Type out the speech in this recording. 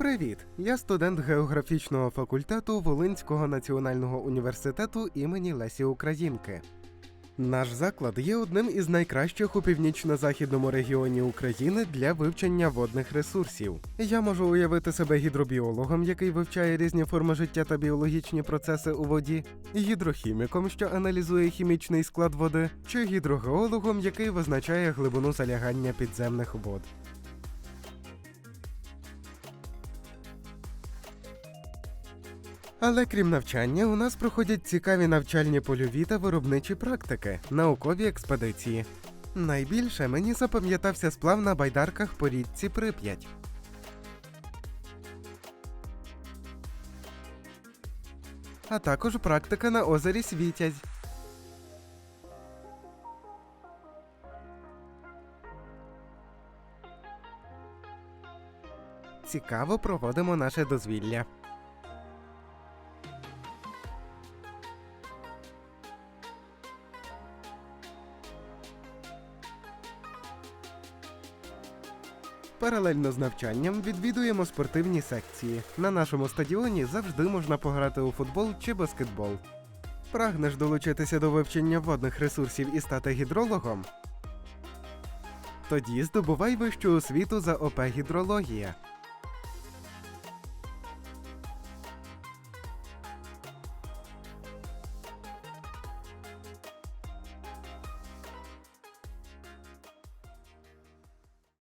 Привіт! Я студент географічного факультету Волинського національного університету імені Лесі Українки. Наш заклад є одним із найкращих у північно-західному регіоні України для вивчення водних ресурсів. Я можу уявити себе гідробіологом, який вивчає різні форми життя та біологічні процеси у воді, гідрохіміком, що аналізує хімічний склад води, чи гідрогеологом, який визначає глибину залягання підземних вод. Але крім навчання, у нас проходять цікаві навчальні польові та виробничі практики, наукові експедиції. Найбільше мені запам'ятався сплав на байдарках по річці Прип'ять. А також практика на озері Світязь. Цікаво проводимо наше дозвілля. Паралельно з навчанням відвідуємо спортивні секції. На нашому стадіоні завжди можна пограти у футбол чи баскетбол. Прагнеш долучитися до вивчення водних ресурсів і стати гідрологом? Тоді здобувай вищу освіту за ОП гідрологія.